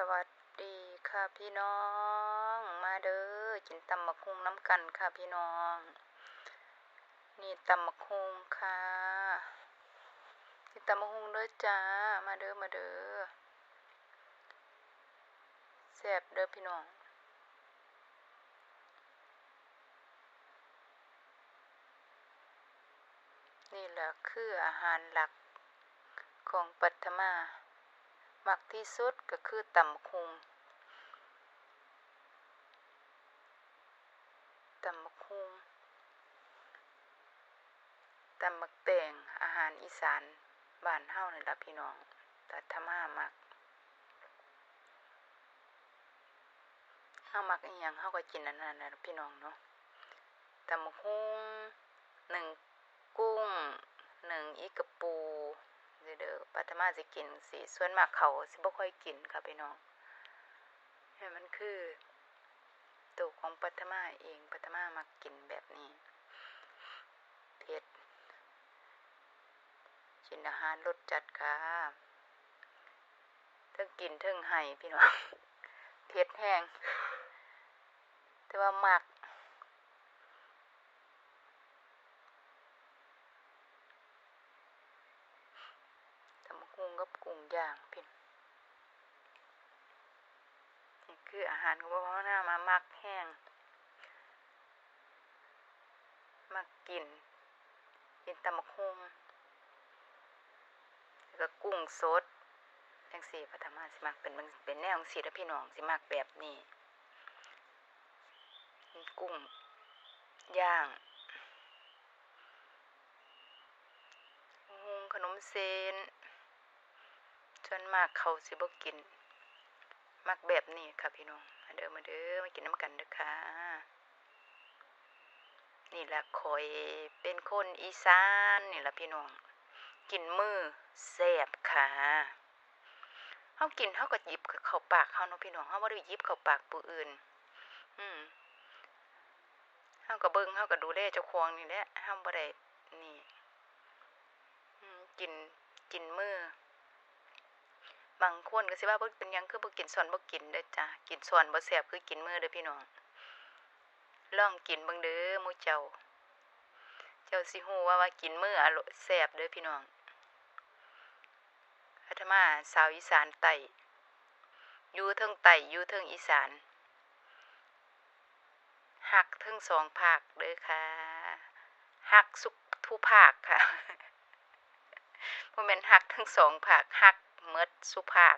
สวัสดีค่ะพี่น้อง มาเด้อกินตำบักฮุงน้ำกันค่ะพี่น้อง นี่ตำบักฮุงค่ะกินตำบักฮุงเด้อจ้า มาเด้อมาเด้อแซ่บเด้อพี่น้องนี่แหละคืออาหารหลักของปัทมา มักที่สุดก็คือตำคุงตำคุงตำบักแตงอาหารอีสานบ้านเฮานี่ละพี่น้องแต่ทำห้ามักเฮามักอีหยังเฮาก็กินอันนั้นนะพี่น้องเนาะตำคุงหนึ่งกุ้งหนึ่งอีกระปู อเด้อปัทมาสิกินสิส่วนมากเขาสิบ่ค่อยกินค่ะพี่น้องนี่มันคือตัวของปัทมาเองปัทมามักกินแบบนี้เผ็ดกินอาหารรสจัดค่ะเทิงกินเทิงไห้พี่น้องเผ็ดแห้งแต่ว่ามักตำบักหุ่ง กับกุ้งย่างพี่นนี่คืออาหารของพ่อหน้ามามักแห้งมักกินกินตำบักหุ่งแล้วก็กุ้งสดจังสี่พัฒมาสิมักเป็นเป็นแนวของสีแล้วพี่น้องสิมักแบบนี้กุ้งย่างหุงขนมเส้น ส่วนมากเขาสิบกิน มักแบบนี้ค่ะพี่น้องมาเด้อมาเด้อมากินน้ำกันเด้อค่ะ นี่แหละคอยเป็นคนอีสานนี่แหละพี่น้องกินมือแซ่บค่ะเฮากินเฮาก็หยิบเข้าปากเฮาเนาะพี่น้องเฮาบ่ได้หยิบเข้าปากผู้อื่น อืมเฮาก็เบิ่งเฮาก็ดูแลเจ้าของนี่แหละเฮาบ่ได้นี่กินกินมือ บางคนก็สิว่าบ่เป็นยังคือบ่กินส่วนบ่กินเด้อจ้ะกินส่วนบ่แซ่บคือกินมือเด้อพี่น้องลองกินเบิ่งเด้อหมู่เจ้า เจ้าสิฮู้ว่าว่ากินมืออร่อยแซ่บเด้อพี่น้องอาตมาสาวอีสานใต้อยู่เทิงใต้อยู่เทิงอีสานฮักเทิงสองภาคเด้อค่ะฮักสุกทุภาคค่ะบ่แม่นฮักทั้งสองภาคฮัก เมดสุภาค